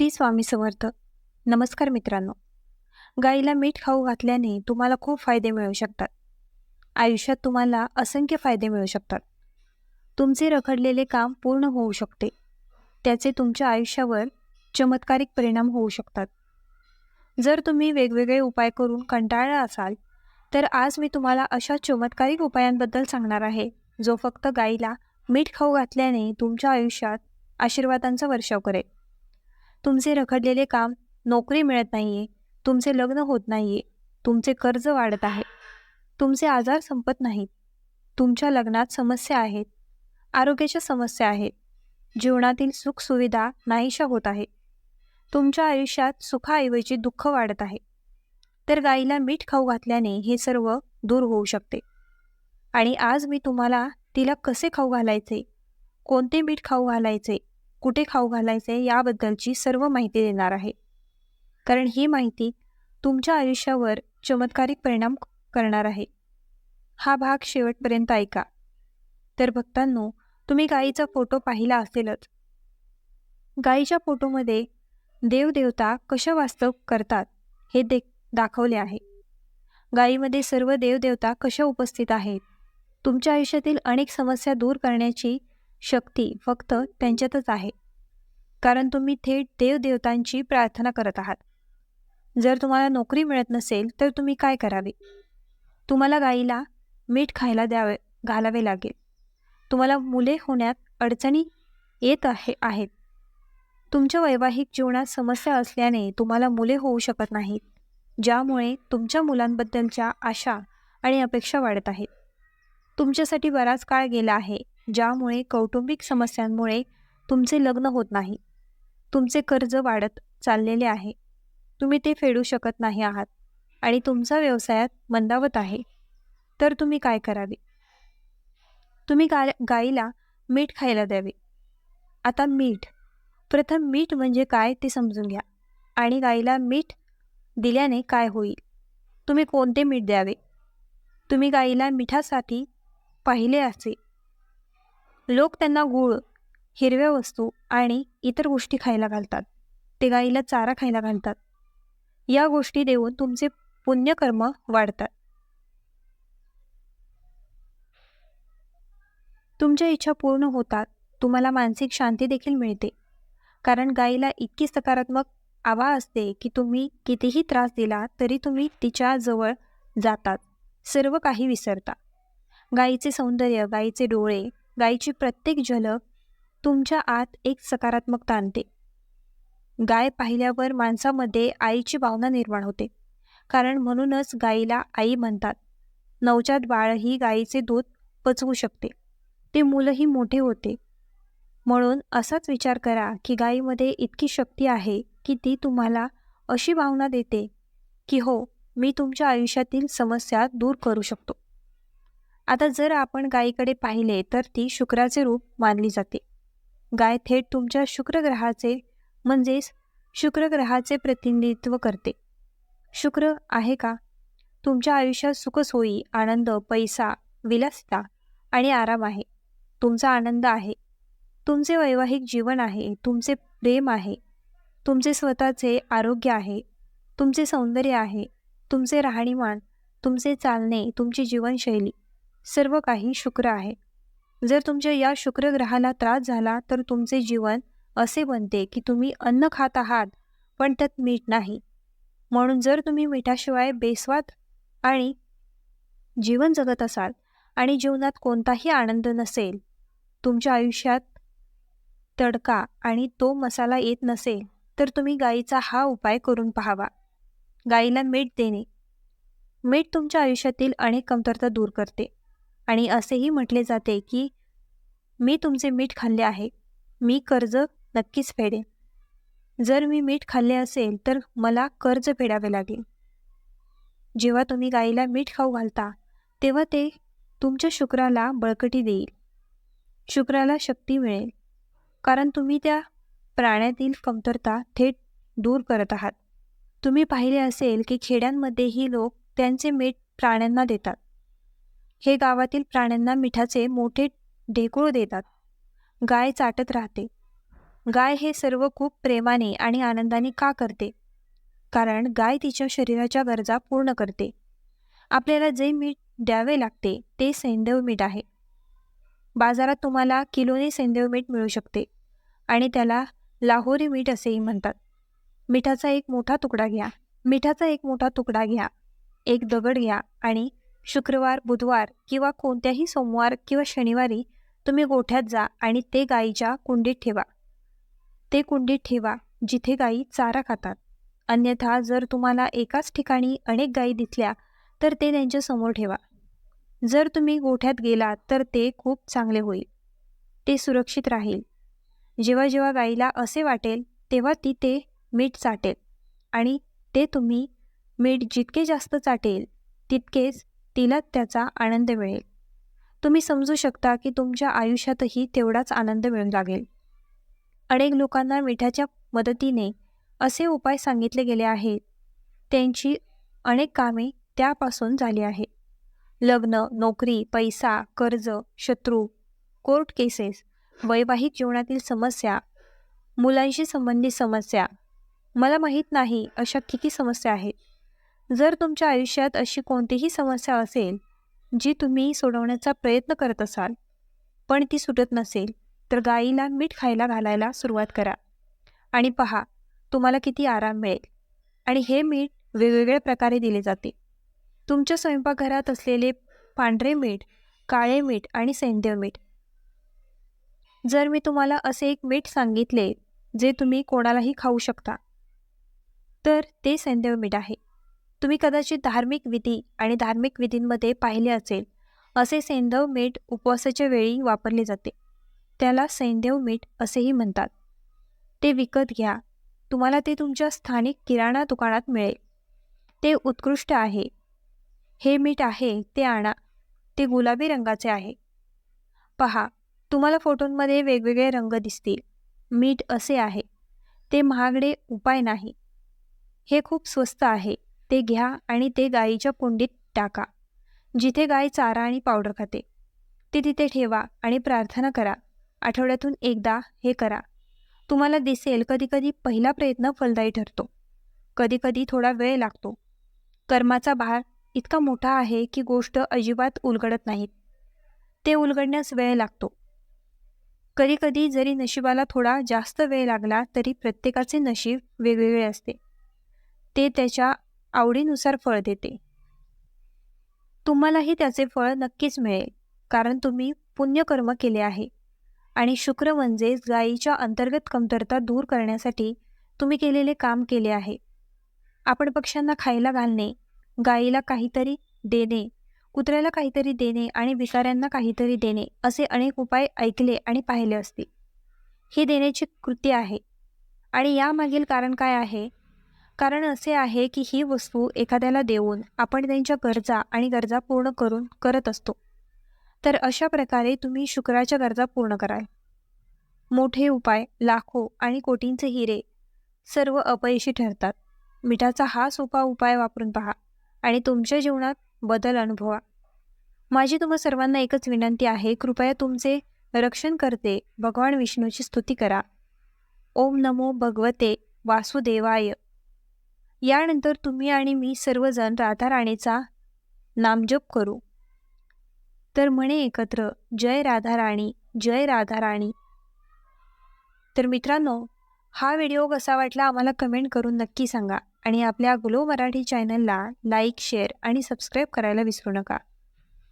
श्री स्वामी समर्थ. नमस्कार मित्रांनो. गाईला मीठ खाऊ घातल्याने तुम्हाला खूप फायदे मिळू शकतात. आयुष्यात तुम्हाला असंख्य फायदे मिळू शकतात. तुमचे रखडलेले काम पूर्ण होऊ शकते. त्याचे तुमच्या आयुष्यावर चमत्कारिक परिणाम होऊ शकतात. जर तुम्ही वेगवेगळे उपाय करून कंटाळला असाल तर आज मी तुम्हाला अशा चमत्कारिक उपायांबद्दल सांगणार आहे जो फक्त गाईला मीठ खाऊ घातल्याने तुमच्या आयुष्यात आशीर्वादांचा वर्षाव करेल. तुमचे रखडलेले काम नोकरी मिळत नाही आहे तुमचे लग्न होत नाही आहे तुमचे कर्ज वाढत आहे तुमचे आजार संपत नाहीत तुमच्या लग्नात समस्या आहेत आरोग्याच्या समस्या आहेत जीवनातील सुखसुविधा नाहीशा होत आहे तुमच्या आयुष्यात सुखाऐवजी दुःख वाढत आहे तर गाईला मीठ खाऊ घातल्याने हे सर्व दूर होऊ शकते. आणि आज मी तुम्हाला तिला कसे खाऊ घालायचे कोणते मीठ खाऊ घालायचे कुठे खाऊ घालायचे याबद्दलची सर्व माहिती देणार आहे. कारण ही माहिती तुमच्या आयुष्यावर चमत्कारिक परिणाम करणार आहे. हा भाग शेवटपर्यंत ऐका. तर भक्तांनो तुम्ही गायीचा फोटो पाहिला असेलच. गायीच्या फोटोमध्ये देवदेवता कशा वास्तव करतात हे दे दाखवले आहे. गायीमध्ये सर्व देवदेवता कशा उपस्थित आहेत? तुमच्या आयुष्यातील अनेक समस्या दूर करण्याची शक्ती फक्त त्यांच्यातच आहे. कारण तुम्ही थेट देवदेवतांची प्रार्थना करत आहात. जर तुम्हाला नोकरी मिळत नसेल तर तुम्ही काय करावे? तुम्हाला गाईला मीठ खायला द्यावे घालावे लागेल. तुम्हाला मुले होण्यात अडचणी येत आहे आहेत. तुमच्या वैवाहिक जीवनात समस्या असल्याने तुम्हाला मुले होऊ शकत नाहीत ज्यामुळे तुमच्या मुलांबद्दलच्या आशा आणि अपेक्षा वाढत आहेत. तुमच्यासाठी बराच काळ गेला आहे ज्यामुळे कौटुंबिक समस्यांमुळे तुमचे लग्न होत नाही. तुमचे कर्ज वाढत चाललेले आहे. तुम्ही ते फेडू शकत नाही आहात आणि तुमचा व्यवसायात मंदावत आहे. तर तुम्ही काय करावे? तुम्ही गा गाईला मीठ खायला द्यावे. आता मीठ. प्रथम मीठ म्हणजे काय ते समजून घ्या. आणि गाईला मीठ दिल्याने काय होईल? तुम्ही कोणते मीठ द्यावे? तुम्ही गाईला मिठासाठी पाहिले असे. लोक त्यांना गूळ हिरव्या वस्तू आणि इतर गोष्टी खायला घालतात. ते गाईला चारा खायला घालतात. या गोष्टी देऊन तुमचे पुण्यकर्म वाढतात. तुमच्या इच्छा पूर्ण होतात तुम्हाला मानसिक शांती देखील मिळते. कारण गाईला इतकी सकारात्मक आवा असते की तुम्ही कितीही त्रास दिला तरी तुम्ही तिच्या जवळ जातात. सर्व काही विसरता. गाईचे सौंदर्य गाईचे डोळे गायीची प्रत्येक झलक तुमच्या आत एक सकारात्मकता आणते. गाय पाहिल्यावर माणसामध्ये आईची भावना निर्माण होते. कारण म्हणूनच गाईला आई म्हणतात नवजात बाळही गायीचे दूध पचवू शकते. ते मुलंही मोठे होते. म्हणून असाच विचार करा की गायीमध्ये इतकी शक्ती आहे की ती तुम्हाला अशी भावना देते की हो मी तुमच्या आयुष्यातील समस्या दूर करू शकतो. आता जर आपण गायीकडे पाहिले तर ती शुक्राचे रूप मानली जाते. गाय थेट तुमच्या शुक्रग्रहाचे म्हणजेच शुक्रग्रहाचे प्रतिनिधित्व करते. शुक्र आहे का? तुमच्या आयुष्यात सुखसोयी आनंद पैसा विलासिता आणि आराम आहे. तुमचा आनंद आहे. तुमचे वैवाहिक जीवन आहे. तुमचे प्रेम आहे. तुमचे स्वतःचे आरोग्य आहे. तुमचे सौंदर्य आहे. तुमचे राहणीमान तुमचे चालणे तुमची जीवनशैली. सर्व काही शुक्र आहे. जर तुमच्या या शुक्रग्रहाला त्रास झाला तर तुमचे जीवन असे बनते की तुम्ही अन्न खात आहात पण त्यात मीठ नाही. म्हणून जर तुम्ही मिठाशिवाय बेस्वाद आणि जीवन जगत असाल आणि जीवनात कोणताही आनंद नसेल तुमच्या आयुष्यात तडका आणि तो मसाला येत नसेल तर तुम्ही गाईचा हा उपाय करून पाहावा. गाईला मीठ देणे. मीठ तुमच्या आयुष्यातील अनेक कमतरता दूर करते. आणि असेही म्हटले जाते की मी तुमचे मीठ खाल्ले आहे. मी कर्ज नक्कीच फेडेन. जर मी मीठ खाल्ले असेल तर मला कर्ज फेडावे लागेल. जेव्हा तुम्ही गाईला मीठ खाऊ घालता तेव्हा ते तुमच्या शुक्राला बळकटी देईल. शुक्राला शक्ती मिळेल. कारण तुम्ही त्या प्राण्यातील कमतरता थेट दूर करत आहात. तुम्ही पाहिले असेल की खेड्यांमध्येही लोक त्यांचे मीठ प्राण्यांना देतात. हे गावातील प्राण्यांना मिठाचे मोठे ढेकूळ देतात. गाय चाटत राहते. गाय हे सर्व खूप प्रेमाने आणि आनंदाने का करते? कारण गाय तिच्या शरीराच्या गरजा पूर्ण करते. आपल्याला जे मीठ द्यावे लागते ते सैंदव मीठ आहे. बाजारात तुम्हाला किलोने सैंदव मीठ मिळू शकते आणि त्याला लाहोरी मीठ असेही म्हणतात. मिठाचा एक मोठा तुकडा घ्या. मिठाचा एक मोठा तुकडा घ्या. एक दगड घ्या आणि शुक्रवार बुधवार किंवा कोणत्याही सोमवार किंवा शनिवारी तुम्ही गोठ्यात जा आणि ते गाईच्या कुंडीत ठेवा. ते कुंडीत ठेवा जिथे गायी चारा खातात. अन्यथा जर तुम्हाला एकाच ठिकाणी अनेक गायी दिसल्या तर ते त्यांच्यासमोर ठेवा. जर तुम्ही गोठ्यात गेलात तर ते खूप चांगले होईल. ते सुरक्षित राहील. जेव्हा जेव्हा गाईला असे वाटेल तेव्हा ती ते मीठ चाटेल. आणि ते तुम्ही मीठ जितके जास्त चाटेल तितकेच तिला त्याचा आनंद मिळेल. तुम्ही समजू शकता की तुमच्या आयुष्यातही तेवढाच आनंद मिळू लागेल. अनेक लोकांना मिठाच्या मदतीने असे उपाय सांगितले गेले आहेत. त्यांची अनेक कामे त्यापासून झाली आहेत. लग्न नोकरी पैसा कर्ज शत्रू कोर्ट केसेस वैवाहिक जीवनातील समस्या मुलांशी संबंधित समस्या मला माहीत नाही अशा किती समस्या आहेत. जर तुमच्या आयुष्यात अशी कोणतीही समस्या असेल जी तुम्ही सोडवण्याचा प्रयत्न करत असाल पण ती सुटत नसेल तर गाईला मीठ खायला घालायला सुरुवात करा. आणि पहा तुम्हाला किती आराम मिळेल. आणि हे मीठ वेगवेगळ्या प्रकारे दिले जाते. तुमच्या स्वयंपाकघरात असलेले पांढरे मीठ काळे मीठ आणि सेंद्रिय मीठ. जर मी तुम्हाला असे एक मीठ सांगितले जे तुम्ही कोणालाही खाऊ शकता तर ते सेंद्रिय मीठ आहे. तुम्ही कदाचित धार्मिक विधी आणि धार्मिक विधींमध्ये पाहिले असेल. असे सैंधव मीठ उपवासाच्या वेळी वापरले जाते. त्याला सैंधव मीठ असेही म्हणतात. ते विकत घ्या. तुम्हाला ते तुमच्या स्थानिक किराणा दुकानात मिळेल. ते उत्कृष्ट आहे. हे मीठ आहे ते आणा. ते गुलाबी रंगाचे आहे. पहा तुम्हाला फोटोंमध्ये वेगवेगळे रंग दिसतील. मीठ असे आहे. ते महागडे उपाय नाही. हे खूप स्वस्त आहे. ते घ्या आणि ते गाईच्या कुंडीत टाका. जिथे गाय चारा आणि पावडर खाते ते तिथे ठेवा आणि प्रार्थना करा. आठवड्यातून एकदा हे करा. तुम्हाला दिसेल कधीकधी पहिला प्रयत्न फलदायी ठरतो. कधीकधी थोडा वेळ लागतो. कर्माचा भार इतका मोठा आहे की गोष्ट अजिबात उलगडत नाहीत. ते उलगडण्यास वेळ लागतो. कधीकधी जरी नशिबाला थोडा जास्त वेळ लागला तरी प्रत्येकाचे नशीब वेगवेगळे असते. ते त्याच्या आवडीनुसार फळ देते. तुम्हालाही त्याचे फळ नक्कीच मिळेल कारण तुम्ही पुण्यकर्म केले आहे. आणि शुक्र म्हणजेच गायीच्या अंतर्गत कमतरता दूर करण्यासाठी तुम्ही केलेले काम केले आहे. आपण पक्ष्यांना खायला घालणे गायीला काहीतरी देणे कुत्र्याला काहीतरी देणे आणि भिकाऱ्यांना काहीतरी देणे असे अनेक उपाय ऐकले आणि पाहिले असतील ही देण्याची कृती आहे. आणि यामागील कारण काय आहे? कारण असे आहे की ही वस्तू एखाद्याला देऊन आपण त्यांच्या गरजा आणि गरजा पूर्ण करून करत असतो. तर अशा प्रकारे तुम्ही शुक्राच्या गरजा पूर्ण कराल. मोठे उपाय लाखो आणि कोटींचे हिरे सर्व अपयशी ठरतात. मिठाचा हा सोपा उपाय वापरून पहा आणि तुमच्या जीवनात बदल अनुभवा. माझी तुम्हा सर्वांना एकच विनंती आहे कृपया तुमचे रक्षण करते भगवान विष्णूची स्तुती करा. ओम नमो भगवते वासुदेवाय. यानंतर तुम्ही आणि मी सर्वजण राधा राणीचा नामजप करू. तर म्हणे एकत्र जय राधा राणी जय राधा राणी तर मित्रांनो हा व्हिडिओ कसा वाटला आम्हाला कमेंट करून नक्की सांगा आणि आपल्या ग्लो मराठी चॅनलला लाईक शेअर आणि सबस्क्राईब करायला विसरू नका.